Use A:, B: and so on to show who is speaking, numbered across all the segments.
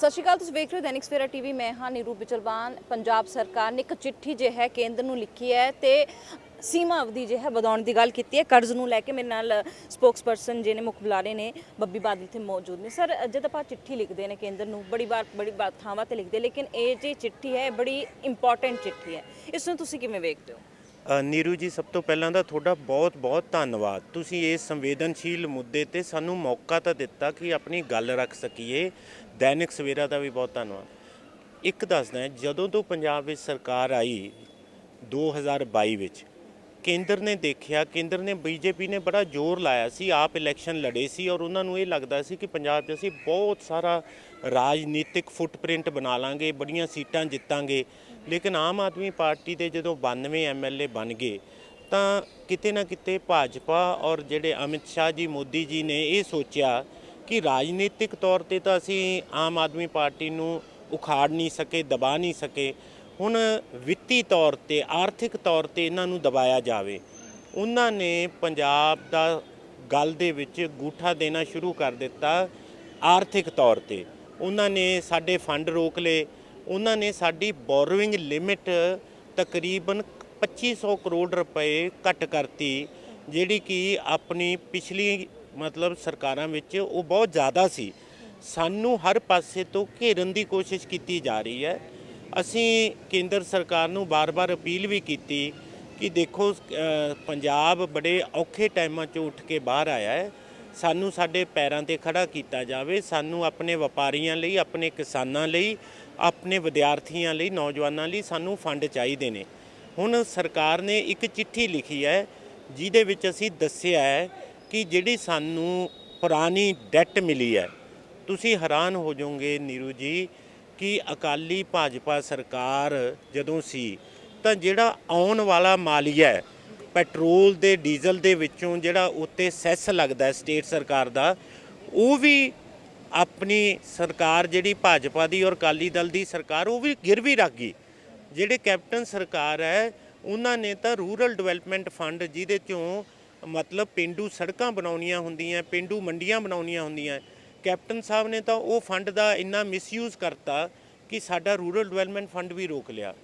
A: ਸਤਿ ਸ਼੍ਰੀ ਅਕਾਲ, ਤੁਸੀਂ ਵੇਖ ਰਹੇ ਹੋ ਦੈਨਿਕ ਸਵੇਰਾ ਟੀਵੀ। ਮੈਂ ਹਾਂ ਨੀਰੂ ਬਿਚਲਵਾਨ ਪੰਜਾਬ ਸਰਕਾਰ ਨੇ ਇੱਕ ਚਿੱਠੀ ਜੇ ਹੈ ਕੇਂਦਰ ਨੂੰ ਲਿਖੀ ਹੈ ਤੇ ਸੀਮਾ ਅਵਧੀ ਜੇ ਹੈ ਵਧਾਉਣ ਦੀ ਗੱਲ ਕੀਤੀ ਹੈ। ਕਰਜ਼ ਨੂੰ ਲੈ ਕੇ ਮੇਰੇ ਨਾਲ ਸਪੋਕਸਪਰਸਨ ਜਿਹਨੇ ਮੁੱਖ ਬੁਲਾਰੇ ਨੇ, ਬੱਬੀ ਬਾਦਲ ਇੱਥੇ ਮੌਜੂਦ ਨੇ। ਸਰ ਜਦ ਆਪਾਂ ਚਿੱਠੀ ਲਿਖਦੇ ਨੇ ਕੇਂਦਰ ਨੂੰ, ਬੜੀ ਵਾਰ ਬੜੀ ਵਾਰ ਥਾਵਾਂ ਤੇ ਲਿਖਦੇ, ਲੇਕਿਨ ਇਹ ਜੀ ਚਿੱਠੀ ਹੈ, ਇਹ ਬੜੀ ਇੰਪੋਰਟੈਂਟ ਚਿੱਠੀ ਹੈ। ਇਸ ਨੂੰ ਤੁਸੀਂ ਕਿਵੇਂ ਵੇਖਦੇ ਹੋ?
B: ਨੀਰੂ ਜੀ, ਸਭ ਤੋਂ ਪਹਿਲਾਂ ਤਾਂ ਤੁਹਾਡਾ ਬਹੁਤ-ਬਹੁਤ ਧੰਨਵਾਦ। ਤੁਸੀਂ ਇਸ ਸੰਵੇਦਨਸ਼ੀਲ ਮੁੱਦੇ ਤੇ ਸਾਨੂੰ ਮੌਕਾ ਤਾਂ ਦਿੱਤਾ ਕਿ ਆਪਣੀ ਗੱਲ ਰੱਖ ਸਕੀਏ। ਦੈਨਿਕ ਸਵੇਰਾ ਦਾ ਵੀ ਬਹੁਤ ਧੰਨਵਾਦ। ਇੱਕ ਦੱਸਦਾ, ਜਦੋਂ ਤੋਂ ਪੰਜਾਬ ਵਿੱਚ ਸਰਕਾਰ ਆਈ 2022 ਵਿੱਚ ਕੇਂਦਰ ਨੇ ਦੇਖਿਆ, ਕੇਂਦਰ ਨੇ ਬੀਜੇਪੀ ਨੇ ਬੜਾ ਜ਼ੋਰ ਲਾਇਆ ਸੀ, ਆਪ ਇਲੈਕਸ਼ਨ ਲੜੇ ਸੀ ਔਰ ਉਹਨਾਂ ਨੂੰ ਇਹ ਲੱਗਦਾ ਸੀ ਕਿ ਪੰਜਾਬ 'ਚ ਅਸੀਂ ਬਹੁਤ ਸਾਰਾ ਰਾਜਨੀਤਿਕ ਫੁੱਟਪ੍ਰਿੰਟ ਬਣਾ ਲਾਂਗੇ, ਬੜੀਆਂ ਸੀਟਾਂ ਜਿੱਤਾਂਗੇ। ਲੇਕਿਨ ਆਮ ਆਦਮੀ ਪਾਰਟੀ ਦੇ ਜਦੋਂ 92 ਐਮਐਲਏ ਬਣ ਗਏ, ਤਾਂ ਕਿਤੇ ਨਾ ਕਿਤੇ ਭਾਜਪਾ ਔਰ ਜਿਹੜੇ ਅਮਿਤ ਸ਼ਾਹ ਜੀ, ਮੋਦੀ ਜੀ ਨੇ ਇਹ ਸੋਚਿਆ ਕਿ ਰਾਜਨੀਤਿਕ ਤੌਰ ਤੇ ਤਾਂ ਅਸੀਂ ਆਮ ਆਦਮੀ ਪਾਰਟੀ ਨੂੰ ਉਖਾੜ ਨਹੀਂ ਸਕੇ, ਦਬਾ ਨਹੀਂ ਸਕੇ। ਹੁਣ ਵਿੱਤੀ ਤੌਰ ਤੇ, ਆਰਥਿਕ ਤੌਰ ਤੇ ਇਹਨਾਂ ਨੂੰ ਦਬਾਇਆ ਜਾਵੇ। ਉਹਨਾਂ ਨੇ ਪੰਜਾਬ ਦਾ ਗੱਲ ਦੇ ਵਿੱਚ ਗੂਠਾ ਦੇਣਾ ਸ਼ੁਰੂ ਕਰ ਦਿੱਤਾ ਆਰਥਿਕ ਤੌਰ ਤੇ। ਉਹਨਾਂ ਨੇ ਸਾਡੇ ਫੰਡ ਰੋਕ ਲਏ। ਉਹਨਾਂ ਨੇ ਸਾਡੀ ਬੋਰੋਇੰਗ ਲਿਮਿਟ ਤਕਰੀਬਨ 2500 ਕਰੋੜ ਰੁਪਏ ਘੱਟ ਕਰਤੀ, ਜਿਹੜੀ ਕਿ ਆਪਣੀ ਪਿਛਲੀ ਮਤਲਬ ਸਰਕਾਰਾਂ ਵਿੱਚ ਉਹ ਬਹੁਤ ਜ਼ਿਆਦਾ ਸੀ। ਸਾਨੂੰ ਹਰ ਪਾਸੇ ਤੋਂ ਘੇਰਨ ਦੀ ਕੋਸ਼ਿਸ਼ ਕੀਤੀ ਜਾ ਰਹੀ ਹੈ। ਅਸੀਂ ਕੇਂਦਰ ਸਰਕਾਰ ਨੂੰ ਬਾਰ-ਬਾਰ ਅਪੀਲ ਵੀ ਕੀਤੀ ਕਿ ਦੇਖੋ ਪੰਜਾਬ ਬੜੇ ਔਖੇ ਟਾਈਮਾਂ 'ਚੋਂ ਉੱਠ ਕੇ ਬਾਹਰ ਆਇਆ ਹੈ। ਸਾਨੂੰ ਸਾਡੇ ਪੈਰਾਂ ਤੇ ਖੜਾ ਕੀਤਾ ਜਾਵੇ। ਸਾਨੂੰ ਆਪਣੇ ਵਪਾਰੀਆਂ ਲਈ, ਆਪਣੇ ਕਿਸਾਨਾਂ ਲਈ, ਆਪਣੇ ਵਿਦਿਆਰਥੀਆਂ ਲਈ, ਨੌਜਵਾਨਾਂ ਲਈ ਸਾਨੂੰ ਫੰਡ ਚਾਹੀਦੇ ਨੇ। ਹੁਣ ਸਰਕਾਰ ਨੇ ਇੱਕ ਚਿੱਠੀ ਲਿਖੀ ਹੈ, ਜਿਹਦੇ ਵਿੱਚ ਅਸੀਂ ਦੱਸਿਆ ਹੈ ਕਿ ਜਿਹੜੀ ਸਾਨੂੰ ਪੁਰਾਣੀ ਡੈਟ ਮਿਲੀ ਹੈ, ਤੁਸੀਂ ਹੈਰਾਨ ਹੋ ਜਾਓਗੇ ਨੀਰੂ ਜੀ ਕਿ ਅਕਾਲੀ ਭਾਜਪਾ ਸਰਕਾਰ ਜਦੋਂ ਸੀ, ਤਾਂ ਜਿਹੜਾ ਆਉਣ ਵਾਲਾ ਮਾਲੀਆ ਹੈ, ਪੈਟਰੋਲ ਦੇ, ਡੀਜ਼ਲ ਦੇ ਵਿੱਚੋਂ ਜਿਹੜਾ ਉੱਤੇ ਸੈਸ ਲੱਗਦਾ ਸਟੇਟ ਸਰਕਾਰ ਦਾ, ਉਹ ਵੀ ਆਪਣੀ ਸਰਕਾਰ ਜਿਹੜੀ ਭਾਜਪਾ ਦੀ ਔਰ ਅਕਾਲੀ ਦਲ ਦੀ ਸਰਕਾਰ, ਉਹ ਵੀ ਗਿਰਵੀ ਰੱਖ ਗਈ। ਜਿਹੜੇ ਕੈਪਟਨ ਸਰਕਾਰ ਹੈ, ਉਹਨਾਂ ਨੇ ਤਾਂ ਰੂਰਲ ਡਿਵੈਲਪਮੈਂਟ ਫੰਡ ਜਿਹਦੇ ਚੋਂ ਮਤਲਬ ਪਿੰਡੂ ਸੜਕਾਂ ਬਣਾਉਣੀਆਂ ਹੁੰਦੀਆਂ, ਪਿੰਡੂ ਮੰਡੀਆਂ ਬਣਾਉਣੀਆਂ ਹੁੰਦੀਆਂ ਕੈਪਟਨ ਸਾਹਿਬ ਨੇ ਤਾਂ ਉਹ ਫੰਡ ਦਾ ਇੰਨਾ ਮਿਸਯੂਜ਼ ਕਰਤਾ ਕਿ ਸਾਡਾ ਰੂਰਲ ਡਿਵੈਲਪਮੈਂਟ ਫੰਡ ਵੀ ਰੋਕ ਲਿਆ।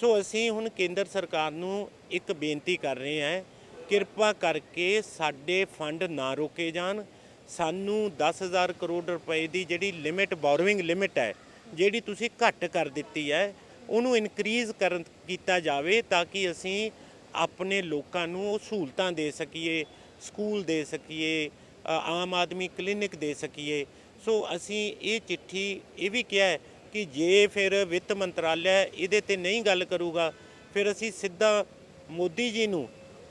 B: ਸੋ ਅਸੀਂ ਹੁਣ ਕੇਂਦਰ ਸਰਕਾਰ ਨੂੰ ਇੱਕ ਬੇਨਤੀ ਕਰ ਰਹੇ ਹਾਂ, ਕਿਰਪਾ ਕਰਕੇ ਸਾਡੇ ਫੰਡ ਨਾ ਰੋਕੇ ਜਾਣ। ਸਾਨੂੰ 10000 ਕਰੋੜ ਰੁਪਏ ਦੀ ਜਿਹੜੀ ਲਿਮਿਟ ਬੋਰੋਇੰਗ ਲਿਮਿਟ ਹੈ, ਜਿਹੜੀ ਤੁਸੀਂ ਘੱਟ ਕਰ ਦਿੱਤੀ ਹੈ, ਉਹਨੂੰ ਇਨਕਰੀਜ਼ ਕਰਨ ਕੀਤਾ ਜਾਵੇ ਤਾਂ ਕਿ ਅਸੀਂ ਆਪਣੇ ਲੋਕਾਂ ਨੂੰ ਉਹ ਸਹੂਲਤਾਂ ਦੇ ਸਕੀਏ, ਸਕੂਲ ਦੇ ਸਕੀਏ ਆਮ ਆਦਮੀ ਕਲੀਨਿਕ ਦੇ ਸਕੀਏ। ਸੋ ਅਸੀਂ ਇਹ ਚਿੱਠੀ, ਇਹ ਵੀ ਕਿਹਾ ਹੈ ਕਿ ਜੇ ਫਿਰ ਵਿੱਤ ਮੰਤਰਾਲਾ ਇਹਦੇ ਤੇ ਨਹੀਂ ਗੱਲ ਕਰੂਗਾ, ਫਿਰ ਅਸੀਂ ਸਿੱਧਾ ਮੋਦੀ ਜੀ ਨੂੰ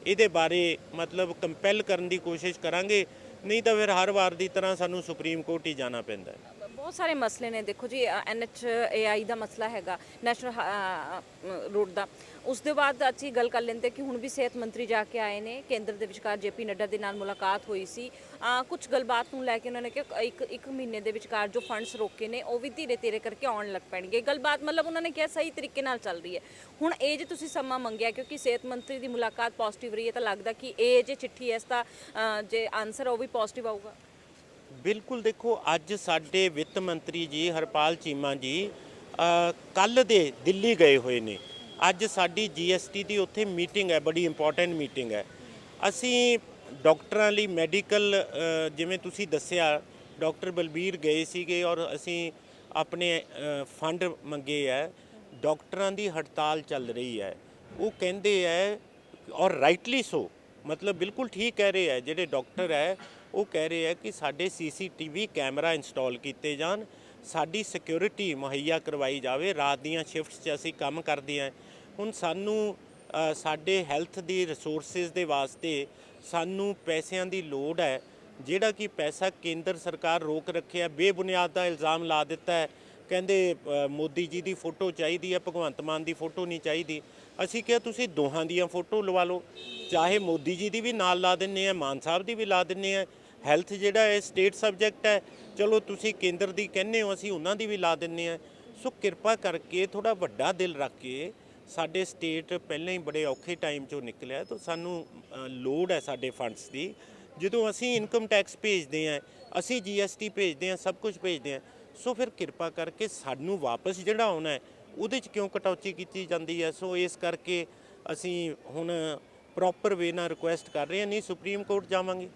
B: ਇਹਦੇ ਬਾਰੇ ਮਤਲਬ ਕੰਪੈਲ ਕਰਨ ਦੀ ਕੋਸ਼ਿਸ਼ ਕਰਾਂਗੇ, ਨਹੀਂ ਤਾਂ ਫਿਰ ਹਰ ਵਾਰ ਦੀ ਤਰ੍ਹਾਂ ਸਾਨੂੰ ਸੁਪਰੀਮ ਕੋਰਟ ਹੀ ਜਾਣਾ ਪੈਂਦਾ ਹੈ।
A: ਬਹੁਤ ਸਾਰੇ ਮਸਲੇ ਨੇ। ਦੇਖੋ ਜੀ ਐਨਐਚਏਆਈ ਦਾ ਮਸਲਾ ਹੈਗਾ ਨੈਸ਼ਨਲ ਰੋਡ ਦਾ। ਉਸ ਦੇ ਬਾਅਦ ਅਸੀਂ ਗੱਲ ਕਰ ਲੈਂਦੇ ਕਿ ਹੁਣ ਵੀ ਸਿਹਤ ਮੰਤਰੀ ਜਾ ਕੇ ਆਏ ਨੇ, ਕੇਂਦਰ ਦੇ ਵਿਚਕਾਰ ਜੇਪੀ ਨੱਡਾ ਦੇ ਨਾਲ ਮੁਲਾਕਾਤ ਹੋਈ ਸੀ। ਕੁਝ ਗੱਲਬਾਤ ਨੂੰ ਲੈ ਕੇ ਉਹਨਾਂ ਨੇ ਕਿਹਾ ਇੱਕ ਇੱਕ ਮਹੀਨੇ ਦੇ ਵਿਚਕਾਰ ਜੋ ਫੰਡਸ ਰੋਕੇ ਨੇ, ਉਹ ਵੀ ਧੀਰੇ ਧੀਰੇ ਕਰਕੇ ਆਉਣ ਲੱਗ ਪੈਣਗੇ। ਗੱਲਬਾਤ ਮਤਲਬ ਉਹਨਾਂ ਨੇ ਕਿਹਾ ਸਹੀ ਤਰੀਕੇ ਨਾਲ ਚੱਲ ਰਹੀ ਹੈ। ਹੁਣ ਇਹ ਜੇ ਤੁਸੀਂ ਸਮਾਂ ਮੰਗਿਆ, ਕਿਉਂਕਿ ਸਿਹਤ ਮੰਤਰੀ ਦੀ ਮੁਲਾਕਾਤ ਪੋਜ਼ਿਟਿਵ ਰਹੀ ਹੈ, ਤਾਂ ਲੱਗਦਾ ਕਿ ਇਹ ਜੇ ਚਿੱਠੀ ਹੈ, ਇਸ ਦਾ ਜੇ ਆਨਸਰ ਉਹ ਵੀ ਪੋਜ਼ਿਟਿਵ ਆਊਗਾ।
B: ਬਿਲਕੁਲ ਦੇਖੋ, ਅੱਜ ਸਾਡੇ ਵਿੱਤ ਮੰਤਰੀ ਜੀ ਹਰਪਾਲ ਚੀਮਾ ਜੀ ਕੱਲ ਦੇ ਦਿੱਲੀ ਗਏ ਹੋਏ ਨੇ। ਅੱਜ ਸਾਡੀ ਜੀਐਸਟੀ ਦੀ ਉੱਥੇ ਮੀਟਿੰਗ ਹੈ, ਬੜੀ ਇੰਪੋਰਟੈਂਟ ਮੀਟਿੰਗ ਹੈ। ਅਸੀਂ ਡਾਕਟਰਾਂ ਲਈ ਮੈਡੀਕਲ ਜਿਵੇਂ ਤੁਸੀਂ ਦੱਸਿਆ, ਡਾਕਟਰ ਬਲਬੀਰ ਗਏ ਸੀਗੇ ਔਰ ਅਸੀਂ ਆਪਣੇ ਫੰਡ ਮੰਗੇ ਹੈ। ਡਾਕਟਰਾਂ ਦੀ ਹੜਤਾਲ ਚੱਲ ਰਹੀ ਹੈ। ਉਹ ਕਹਿੰਦੇ ਹੈ, ਔਰ ਰਾਈਟਲੀ ਸੋ ਮਤਲਬ ਬਿਲਕੁਲ ਠੀਕ ਕਹਿ ਰਹੇ ਹੈ, ਜਿਹੜੇ ਡਾਕਟਰ ਹੈ ਉਹ ਕਹਿ ਰਹੇ ਹੈ ਕਿ ਸਾਡੇ ਸੀਸੀਟੀਵੀ ਕੈਮਰਾ ਇੰਸਟਾਲ ਕੀਤੇ ਜਾਣ, ਸਾਡੀ ਸਿਕਿਉਰਿਟੀ ਮੁਹੱਈਆ ਕਰਵਾਈ ਜਾਵੇ, ਰਾਤ ਦੀਆਂ ਸ਼ਿਫਟਸ 'ਚ ਅਸੀਂ ਕੰਮ ਕਰਦੇ ਹਾਂ ਹੁਣ ਸਾਨੂੰ ਸਾਡੇ ਹੈਲਥ ਦੀ ਰਿਸੋਰਸਿਸ ਦੇ ਵਾਸਤੇ ਸਾਨੂੰ ਪੈਸਿਆਂ ਦੀ ਲੋੜ ਹੈ, ਜਿਹੜਾ ਕਿ ਪੈਸਾ ਕੇਂਦਰ ਸਰਕਾਰ ਰੋਕ ਰੱਖਿਆ ਬੇਬੁਨਿਆਦ ਦਾ ਇਲਜ਼ਾਮ ਲਾ ਦਿੱਤਾ ਹੈ। ਕਹਿੰਦੇ ਮੋਦੀ ਜੀ ਦੀ ਫੋਟੋ ਚਾਹੀਦੀ ਹੈ, ਭਗਵੰਤ ਮਾਨ ਦੀ ਫੋਟੋ ਨਹੀਂ ਚਾਹੀਦੀ। ਅਸੀਂ ਕਿਹਾ, ਤੁਸੀਂ ਦੋਹਾਂ ਦੀਆਂ ਫੋਟੋ ਲਵਾ ਲਓ, ਚਾਹੇ ਮੋਦੀ ਜੀ ਦੀ ਵੀ ਨਾਲ ਲਾ ਦਿੰਨੇ ਆ, ਮਾਨ ਸਾਹਿਬ ਦੀ ਵੀ ਲਾ ਦਿੰਨੇ ਆ। ਹੈਲਥ ਜਿਹੜਾ ਹੈ ਸਟੇਟ ਸਬਜੈਕਟ ਹੈ, ਚਲੋ ਤੁਸੀਂ ਕੇਂਦਰ ਦੀ ਕਹਿੰਦੇ ਹੋ, ਅਸੀਂ ਉਹਨਾਂ ਦੀ ਵੀ ਲਾ ਦਿੰਨੇ ਆ ਸੋ ਕਿਰਪਾ ਕਰਕੇ ਥੋੜਾ ਵੱਡਾ ਦਿਲ ਰੱਖ ਕੇ ਸਾਡੇ ਸਟੇਟ ਪਹਿਲਾਂ ਹੀ ਬੜੇ ਔਖੇ ਟਾਈਮ ਚੋਂ ਨਿਕਲਿਆ ਤਾਂ ਸਾਨੂੰ ਲੋੜ ਹੈ ਸਾਡੇ ਫੰਡਸ ਦੀ। ਜਦੋਂ ਅਸੀਂ ਇਨਕਮ ਟੈਕਸ ਭੇਜਦੇ ਆ ਅਸੀਂ ਜੀਐਸਟੀ ਭੇਜਦੇ ਆ ਸਭ ਕੁਝ ਭੇਜਦੇ ਆ ਸੋ ਫਿਰ ਕਿਰਪਾ ਕਰਕੇ ਸਾਨੂੰ ਵਾਪਸ ਜਿਹੜਾ ਆਉਣਾ ਹੈ, ਉਹਦੇ 'ਚ ਕਿਉਂ ਕਟੌਤੀ ਕੀਤੀ ਜਾਂਦੀ ਹੈ? ਸੋ ਇਸ ਕਰਕੇ ਅਸੀਂ ਹੁਣ ਪ੍ਰੋਪਰ ਵੇ ਨਾਲ ਰਿਕੁਐਸਟ ਕਰ ਰਹੇ ਹਾਂ, ਨਹੀਂ ਸੁਪਰੀਮ ਕੋਰਟ ਜਾਵਾਂਗੇ।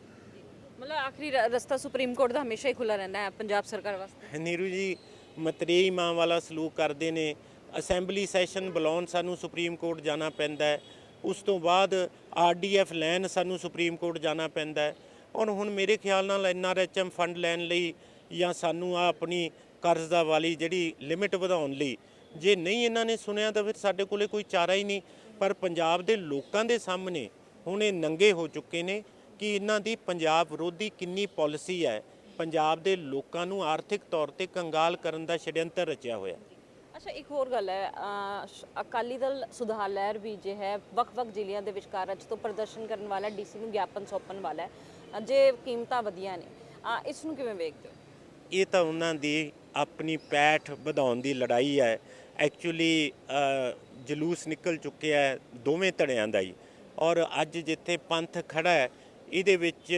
A: ਮਤਲਬ ਆਖਰੀ ਰ- ਰਸਤਾ ਸੁਪਰੀਮ ਕੋਰਟ ਦਾ ਹਮੇਸ਼ਾ ਹੀ ਖੁੱਲਾ ਰਹਿੰਦਾ ਹੈ ਪੰਜਾਬ ਸਰਕਾਰ ਵਾਸਤੇ।
B: ਨੀਰੂ ਜੀ, ਮਤਰੇਈ ਮਾਂ ਵਾਲਾ ਸਲੂਕ ਕਰਦੇ ਨੇ। ਅਸੈਂਬਲੀ ਸੈਸ਼ਨ ਬੁਲਾਉਣ ਸਾਨੂੰ ਸੁਪਰੀਮ ਕੋਰਟ ਜਾਣਾ ਪੈਂਦਾ ਹੈ। ਉਸ ਤੋਂ ਬਾਅਦ ਆਰਡੀਐਫ ਲੈਣ ਸਾਨੂੰ ਸੁਪਰੀਮ ਕੋਰਟ ਜਾਣਾ ਪੈਂਦਾ ਹੈ। ਔਰ ਹੁਣ ਮੇਰੇ ਖਿਆਲ ਨਾਲ ਐਨਆਰਐਚਐਮ ਫੰਡ ਲੈਣ ਲਈ ਜਾਂ ਸਾਨੂੰ ਆ ਆਪਣੀ ਕਰਜ਼ਾ ਵਾਲੀ ਜਿਹੜੀ ਲਿਮਿਟ ਵਧਾਉਣ ਲਈ, ਜੇ ਨਹੀਂ ਇਹਨਾਂ ਨੇ ਸੁਣਿਆ ਤਾਂ ਫਿਰ ਸਾਡੇ ਕੋਲੇ ਕੋਈ ਚਾਰਾ ਹੀ ਨਹੀਂ। ਪਰ ਪੰਜਾਬ ਦੇ ਲੋਕਾਂ ਦੇ ਸਾਹਮਣੇ ਹੁਣ ਇਹ ਨੰਗੇ ਹੋ ਚੁੱਕੇ ਨੇ। ਕਿ ਇਹਨਾਂ ਦੀ ਪੰਜਾਬ ਵਿਰੋਧੀ ਕਿੰਨੀ ਪਾਲਿਸੀ ਹੈ ਪੰਜਾਬ ਦੇ ਲੋਕਾਂ ਨੂੰ ਆਰਥਿਕ ਤੌਰ ਤੇ ਕੰਗਾਲ ਕਰਨ ਦਾ ਛੜਯੰਤਰ ਰਚਿਆ ਹੋਇਆ
A: ਅੱਛਾ ਇੱਕ ਹੋਰ ਗੱਲ ਹੈ ਅਕਾਲੀ ਦਲ ਸੁਧਾਰ ਲਹਿਰ ਵੀ ਜੇ ਹੈ ਵੱਖ-ਵੱਖ ਜ਼ਿਲ੍ਹਿਆਂ ਦੇ ਵਿਚਕਾਰ ਅੱਜ ਤੋਂ ਪ੍ਰਦਰਸ਼ਨ ਕਰਨ ਵਾਲਾ ਡੀਸੀ ਨੂੰ ਗਿਆਪਨ ਸੌਂਪਣ ਵਾਲਾ ਹੈ ਜੇ ਕੀਮਤਾਂ ਵਧੀਆਂ ਨੇ ਇਸ ਨੂੰ ਕਿਵੇਂ ਵੇਖਦੇ ਹੋ?
B: ਇਹ ਤਾਂ ਉਹਨਾਂ ਦੀ ਆਪਣੀ ਪੈਠ ਵਧਾਉਣ ਦੀ ਲੜਾਈ ਹੈ। ਐਕਚੁਅਲੀ ਜਲੂਸ ਨਿਕਲ ਚੁੱਕਿਆ ਹੈ ਦੋਵੇਂ ਧੜਿਆਂ ਦਾ ਹੀ। ਔਰ ਅੱਜ ਜਿੱਥੇ ਪੰਥ ਖੜਾ ਹੈ ਇਹਦੇ ਵਿੱਚ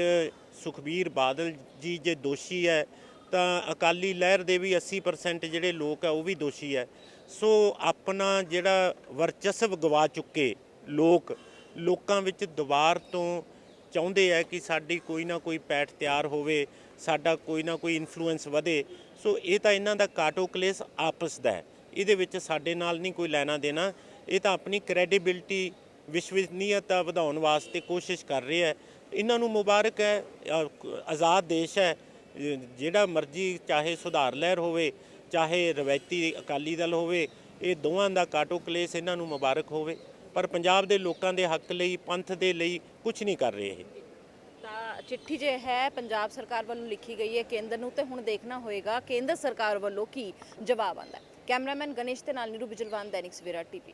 B: ਸੁਖਬੀਰ ਬਾਦਲ ਜੀ ਜੇ ਦੋਸ਼ੀ ਹੈ, ਤਾਂ ਅਕਾਲੀ ਲਹਿਰ ਦੇ ਵੀ 80% ਜਿਹੜੇ ਲੋਕ ਆ ਉਹ ਵੀ ਦੋਸ਼ੀ ਹੈ। ਸੋ ਆਪਣਾ ਜਿਹੜਾ ਵਰਚਸਵ ਗਵਾ ਚੁੱਕੇ ਲੋਕ, ਲੋਕਾਂ ਵਿੱਚ ਦੁਬਾਰ ਤੋਂ ਚਾਹੁੰਦੇ ਆ ਕਿ ਸਾਡੀ ਕੋਈ ਨਾ ਕੋਈ ਪੈਠ ਤਿਆਰ ਹੋਵੇ, ਸਾਡਾ ਕੋਈ ਨਾ ਕੋਈ ਇਨਫਲੂਐਂਸ ਵਧੇ। ਸੋ ਇਹ ਤਾਂ ਇਹਨਾਂ ਦਾ ਕਾਟੋ ਕਲੇਸ ਆਪਸ ਦਾ ਹੈ। ਇਹਦੇ ਵਿੱਚ ਸਾਡੇ ਨਾਲ ਨਹੀਂ ਕੋਈ ਲੈਣਾ ਦੇਣਾ। ਇਹ ਤਾਂ ਆਪਣੀ ਕ੍ਰੈਡੀਬਿਲਟੀ ਵਿਸ਼ਵਸਨੀਯਤਾ ਵਧਾਉਣ ਵਾਸਤੇ ਕੋਸ਼ਿਸ਼ ਕਰ ਰਹੇ ਹੈ। ਇਹਨਾਂ ਨੂੰ ਮੁਬਾਰਕ ਹੈ ਆਜ਼ਾਦ ਦੇਸ਼ ਹੈ, ਜਿਹੜਾ ਮਰਜ਼ੀ ਚਾਹੇ ਸੁਧਾਰ ਲਹਿਰ ਹੋਵੇ, ਚਾਹੇ ਰਵਾਇਤੀ ਅਕਾਲੀ ਦਲ ਹੋਵੇ, ਇਹ ਦੋਵਾਂ ਦਾ ਕਾਟੋ ਕਲੇਸ ਇਹਨਾਂ ਨੂੰ ਮੁਬਾਰਕ ਹੋਵੇ। ਪਰ ਪੰਜਾਬ ਦੇ ਲੋਕਾਂ ਦੇ ਹੱਕ ਲਈ, ਪੰਥ ਦੇ ਲਈ ਕੁਝ ਨਹੀਂ ਕਰ ਰਹੇ ਇਹ।
A: ਤਾਂ ਚਿੱਠੀ ਜੇ ਹੈ, ਪੰਜਾਬ ਸਰਕਾਰ ਵੱਲੋਂ ਲਿਖੀ ਗਈ ਹੈ ਕੇਂਦਰ ਨੂੰ, ਤੇ ਹੁਣ ਦੇਖਣਾ ਹੋਏਗਾ ਕੇਂਦਰ ਸਰਕਾਰ ਵੱਲੋਂ ਕੀ ਜਵਾਬ ਆਉਂਦਾ ਕੈਮਰਾਮੈਨ ਗਣੇਸ਼ ਦੇ ਨਾਲ ਨੀਰੂ ਬਿਜਲਵਾਨ, ਦੈਨਿਕ ਸਵੇਰਾ ਟੀਵੀ।